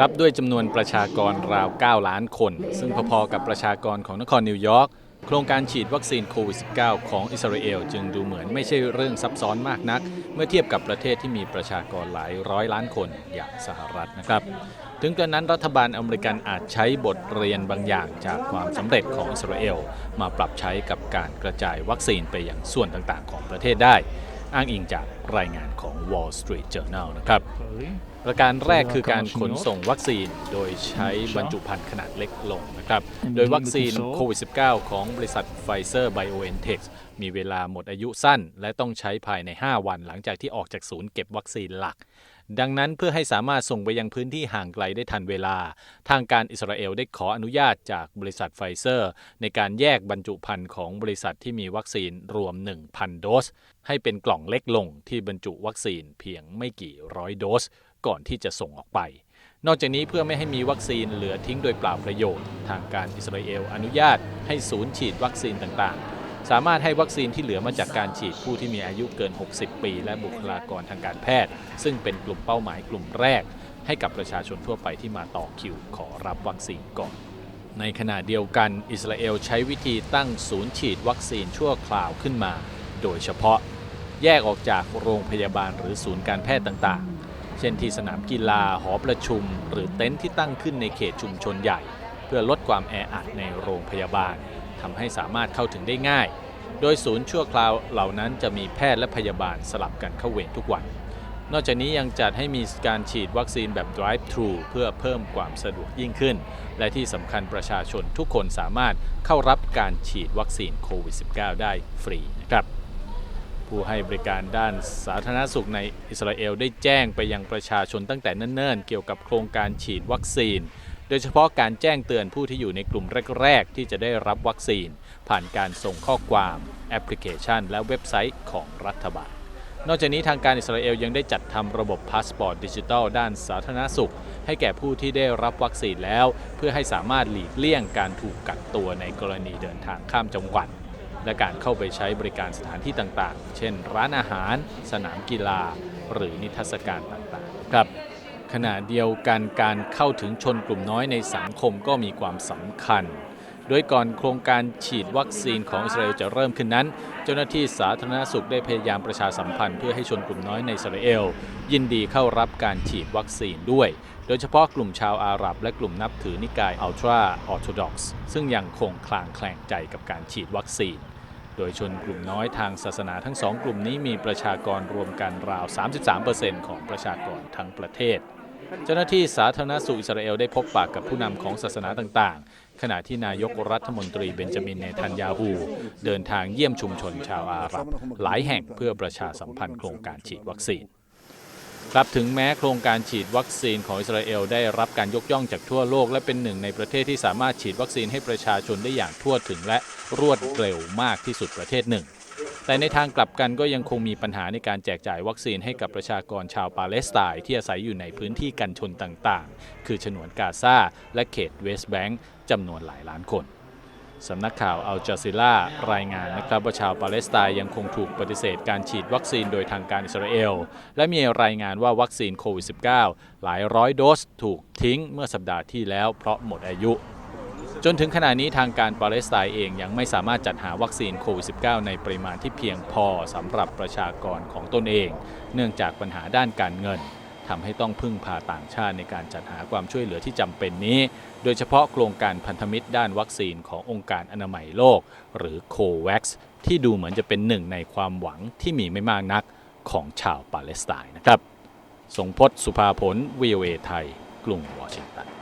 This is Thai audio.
ครับด้วยจำนวนประชากรราว 9 ล้านคน ซึ่งพอๆกับประชากรของนครนิวยอร์กโครงการฉีดวัคซีนโควิด -19 ของอิสราเอลจึงดูเหมือนไม่ใช่เรื่องซับซ้อนมากนัก เมื่อเทียบกับประเทศที่มีประชากรหลายร้อยล้านคนอย่างสหรัฐนะครับ ถึงกระนั้นรัฐบาลอเมริกันอาจใช้บทเรียนบางอย่างจากความสำเร็จของอิสราเอลมาปรับใช้กับการกระจายวัคซีนไปยังส่วนต่างๆ ของประเทศได้ อ้างอิงจากรายงานของ Wall Street Journal นะครับ ประการแรกคือการขนส่งวัคซีน โดยใช้บรรจุภัณฑ์ขนาดเล็กลงนะครับ โดยวัคซีนโควิด -19 ของบริษัทไฟเซอร์ไบโอเอนเทคมีเวลาหมดอายุสั้น และต้องใช้ภายใน 5 วันหลังจากที่ออกจากศูนย์เก็บวัคซีนหลัก ดังนั้นเพื่อให้สามารถส่งไปยังพื้นที่ห่างไกลได้ทันเวลา ทางการอิสราเอลได้ขออนุญาตจากบริษัทไฟเซอร์ ในการแยกบรรจุภัณฑ์ของบริษัทที่มีวัคซีนรวม 1,000 โดส ให้เป็นกล่องเล็กลงที่บรรจุวัคซีนเพียงไม่กี่ร้อยโดส ก่อนที่จะส่งออกไป นอกจากนี้เพื่อไม่ให้มีวัคซีนเหลือทิ้งโดยเปล่าประโยชน์ ทางการอิสราเอลอนุญาตให้ศูนย์ฉีดวัคซีนต่างๆ สามารถให้วัคซีนที่เหลือมาจากการฉีดผู้ที่มีอายุเกิน 60 ปี และบุคลากรทางการแพทย์ ซึ่งเป็นกลุ่มเป้าหมายกลุ่มแรก ให้กับประชาชนทั่วไปที่มาต่อคิวขอรับวัคซีนก่อนในขณะเดียวกันอิสราเอลใช้วิธีตั้งศูนย์ฉีดวัคซีนชั่วคราวขึ้นมา โดยเฉพาะแยกออกจากโรงพยาบาลหรือศูนย์การแพทย์ต่างๆ เช่นที่สนามกีฬาหอประชุม หรือเต็นท์ที่ตั้งขึ้นในเขตชุมชนใหญ่ เพื่อลดความแออัดในโรงพยาบาลทำให้สามารถเข้าถึงได้ง่าย โดยศูนย์ชั่วคราวเหล่านั้นจะมีแพทย์และพยาบาลสลับกันเข้าเวรทุกวัน นอกจากนี้ยังจัดให้มีการฉีดวัคซีนแบบ drive thru เพื่อเพิ่มความสะดวกยิ่งขึ้น และที่สำคัญประชาชนทุกคนสามารถเข้ารับการฉีดวัคซีนโควิด -19 ได้ฟรีนะครับ ผู้ให้บริการด้านสาธารณสุขในอิสราเอลได้แจ้งไปยังประชาชนตั้งแต่เนิ่นๆ เกี่ยวกับโครงการฉีดวัคซีน โดยเฉพาะการแจ้งเตือนผู้ที่อยู่ในกลุ่มแรก ๆ ที่จะได้รับวัคซีน ผ่านการส่งข้อความแอปพลิเคชัน และเว็บไซต์ของรัฐบาล นอกจากนี้ทางการอิสราเอลยังได้จัดทำระบบพาสปอร์ตดิจิทัลด้านสาธารณสุข ให้แก่ผู้ที่ได้รับวัคซีนแล้ว เพื่อให้สามารถหลีกเลี่ยงการถูกกักตัวในกรณีเดินทางข้ามจังหวัด และการเข้าไปใช้บริการสถานที่ต่างๆ เช่น ร้านอาหาร สนามกีฬา หรือนิทรรศการต่างๆ ครับขณะเดียวกันการเข้าถึงชนกลุ่มน้อยในสังคมก็มีความสำคัญ โดยก่อนโครงการฉีดวัคซีนของอิสราเอลจะเริ่มขึ้นนั้น เจ้าหน้าที่สาธารณสุขได้พยายามประชาสัมพันธ์เพื่อให้ชนกลุ่มน้อยในอิสราเอล ยินดีเข้ารับการฉีดวัคซีนด้วย โดยเฉพาะกลุ่มชาวอาหรับ และกลุ่มนับถือนิกายอัลตราออร์โธดอกซ์ซึ่งยังคงคลางแคลงใจกับการฉีดวัคซีน โดยชนกลุ่มน้อยทางศาสนาทั้งสองกลุ่มนี้มีประชากรรวมกันราว 33%ของประชากรทั้งประเทศ เจ้าหน้าที่สาธารณสุขอิสราเอลได้พบปากกับผู้นำของศาสนาต่างๆ ขณะที่นายกรัฐมนตรีเบนจามินเนทันยาฮูเดินทางเยี่ยมชุมชนชาวอาหรับ หลายแห่งเพื่อประชาสัมพันธ์โครงการฉีดวัคซีน ครับถึงแม้โครงการฉีดวัคซีนของอิสราเอลได้รับการยกย่องจากทั่วโลก และเป็นหนึ่งในประเทศที่สามารถฉีดวัคซีนให้ประชาชนได้อย่างทั่วถึงและรวดเร็วมากที่สุดประเทศหนึ่ง แต่ในทางกลับกันก็ยังคงมีปัญหาในการแจกจ่ายวัคซีนให้กับประชากรชาวปาเลสไตน์ที่อาศัยอยู่ในพื้นที่กันชนต่างๆ คือฉนวนกาซาและเขตเวสต์แบงก์จำนวนหลายล้านคน สำนักข่าวอัลจาซิล่ารายงานนะครับว่าชาวปาเลสไตน์ยังคงถูกปฏิเสธการฉีดวัคซีนโดยทางการอิสราเอล และมีรายงานว่าวัคซีนโควิด -19 หลายร้อยโดสถูกทิ้งเมื่อสัปดาห์ที่แล้วเพราะหมดอายุ จนถึงขณะนี้ทางการปาเลสไตน์เองยังไม่สามารถจัดหาวัคซีนโควิด -19 ในปริมาณที่เพียงพอสำหรับประชากรของตนเอง เนื่องจากปัญหาด้านการเงิน ทำให้ต้องพึ่งพาต่างชาติในการจัดหาความช่วยเหลือที่จำเป็นนี้ โดยเฉพาะโครงการพันธมิตรด้านวัคซีนขององค์การอนามัยโลก หรือโควคที่ดูเหมือนจะเป็นหนึ่งในความหวังที่มีไม่มากนักของชาวปาเลสไตน์นะครับ สงพศสุภาผลวีเอไทย กรุงวอชิงตัน